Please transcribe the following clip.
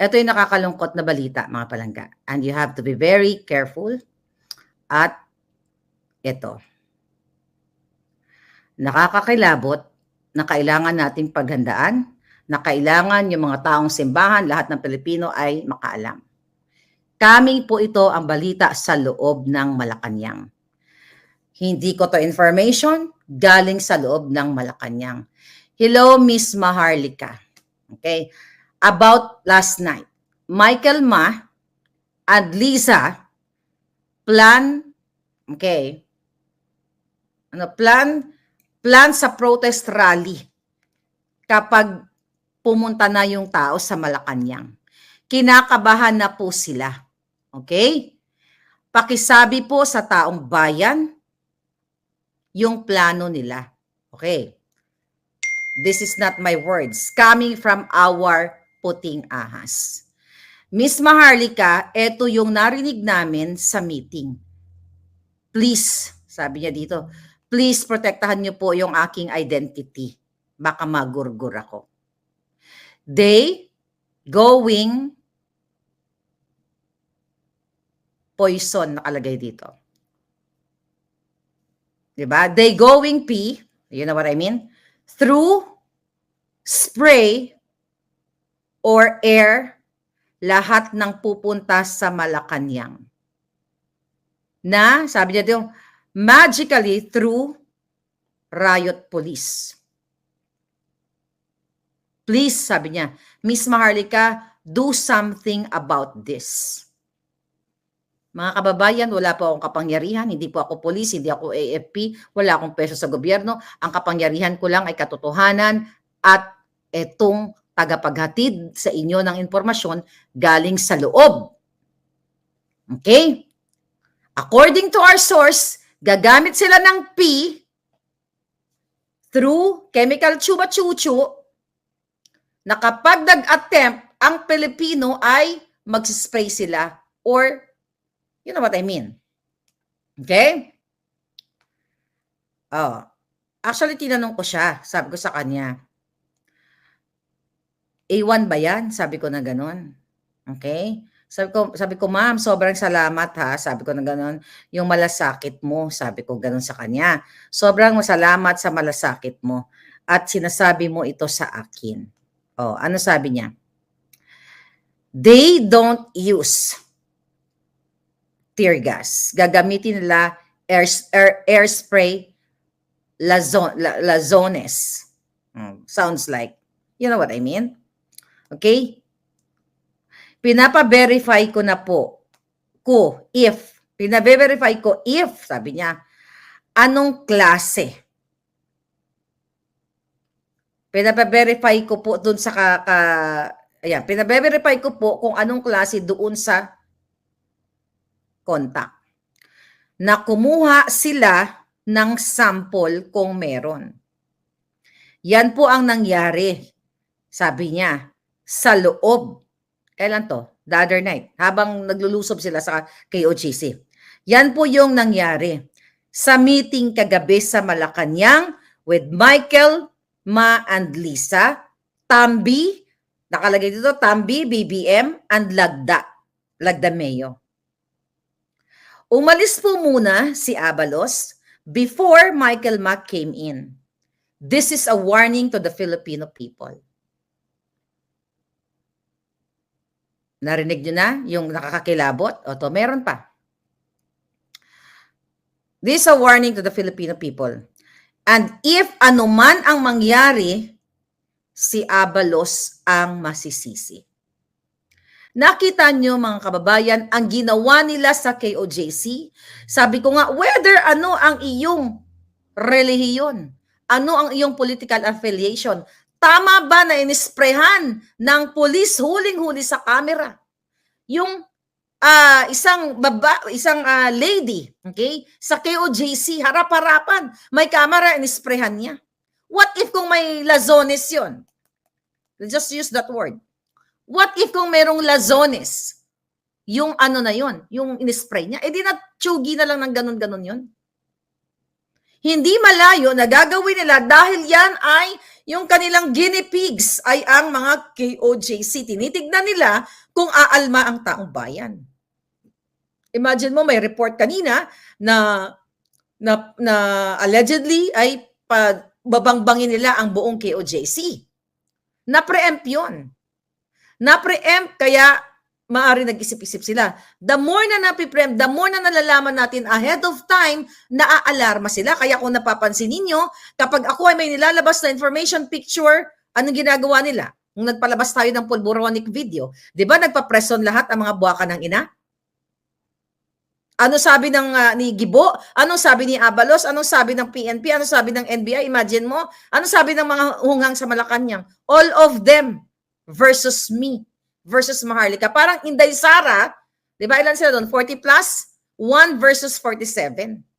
Ito yung nakakalungkot na balita, mga palangga. And you have to be very careful. At ito. Nakakakilabot na kailangan nating paghandaan, na kailangan yung mga taong simbahan, lahat ng Pilipino ay makaalam. Coming po ito ang balita sa loob ng Malacanang. Hindi ko to information, galing sa loob ng Malacanang. Hello, Miss Maharlika. Okay? About last night. Michael Ma and Lisa plan, okay, ano, plan, plan sa protest rally kapag pumunta na yung tao sa Malacanang. Kinakabahan na po sila. Okay? Pakisabi po sa taong bayan yung plano nila. Okay? This is not my words. Coming from our puting ahas. Miss Maharlika, ito yung narinig namin sa meeting. Please, sabi niya dito, please protektahan niyo po yung aking identity. Baka magurgur ako. They going poison nakalagay dito. 'Di ba? They going pee, you know what I mean? Through spray or air lahat ng pupunta sa Malacanang. Na, sabi niya dito, magically through riot police. Please, sabi niya, Miss Maharlika, do something about this. Mga kababayan, wala po akong kapangyarihan, hindi po ako polis, hindi ako AFP, wala akong peso sa gobyerno. Ang kapangyarihan ko lang ay katotohanan at etong tagapaghatid sa inyo ng informasyon galing sa loob. Okay? According to our source, gagamit sila ng P through chemical chuba-chuchu na kapag nag-attempt ang Pilipino ay magsispray sila or you know what I mean. Okay? Oh. Actually, tinanong ko siya. Sabi ko sa kanya, A1 ba yan? Sabi ko na ganun. Okay? Sabi ko, sabi ko, ma'am, sobrang salamat ha. Sabi ko na ganun. Yung malasakit mo, sabi ko ganun sa kanya. Sobrang masalamat sa malasakit mo. At sinasabi mo ito sa akin. Oh, ano sabi niya? They don't use tear gas. Gagamitin nila air, air, air spray lazon, la, lazones. Hmm, sounds like, you know what I mean? Okay? Pinapa-verify ko na po ko if, pinabe-verify ko if, sabi niya, anong klase. Pinapa-verify ko po dun sa ka, ka ayan, pinabe-verify ko po kung anong klase doon sa contact. Na kumuha sila ng sample kung meron. Yan po ang nangyari, sabi niya, sa loob. Kailan to? The other night. Habang naglulusob sila sa KOGC. Yan po yung nangyari sa meeting kagabi sa Malacanang with Michael, Ma, and Lisa, Tambi, nakalagay dito, Tambi, BBM, and Lagda, Lagda Mayo. Umalis po muna si Abalos before Michael Mack came in. This is a warning to the Filipino people. Narinig nyo na yung nakakakilabot? O to, meron pa. This is a warning to the Filipino people. And if anuman ang mangyari, si Abalos ang masisisi. Nakita nyo mga kababayan, ang ginawa nila sa KOJC, sabi ko nga, whether ano ang iyong relihiyon, ano ang iyong political affiliation, tama ba na inisprehan ng polis huling-huli sa camera? Yung ah isang baba, isang ah, lady, okay? Sa KOJC, harap-harapan, may camera, inisprehan niya. What if kung may lazones yon? Just use that word. What if kung merong lazones? Yung ano na yon, yung inispray niya, eh di na tsugi na lang ng ganun-ganun yon. Hindi malayo na gagawin nila dahil yan ay yung kanilang guinea pigs ay ang mga KOJC. Tinitignan nila kung aalma ang taong bayan. Imagine mo may report kanina na na, na allegedly ay babangbangin nila ang buong KOJC. Na-preempt yun. Na-preempt kaya maaari nag-isip-isip sila. The more na napiprem, the more na nalalaman natin ahead of time, naaalarma sila. Kaya kung napapansin ninyo, kapag ako ay may nilalabas na information picture, anong ginagawa nila? Nung nagpalabas tayo ng pulburonic video, di ba nagpa-press on lahat ang mga buwaka ng ina? Ano sabi ng ah, ni Gibo? Anong sabi ni Abalos? Anong sabi ng PNP? Anong sabi ng NBI? Imagine mo. Anong sabi ng mga hungang sa Malacanang? All of them versus me versus Maharlika. Parang Inday Sara, di ba ilan sila doon? 40 plus? 1 versus 47.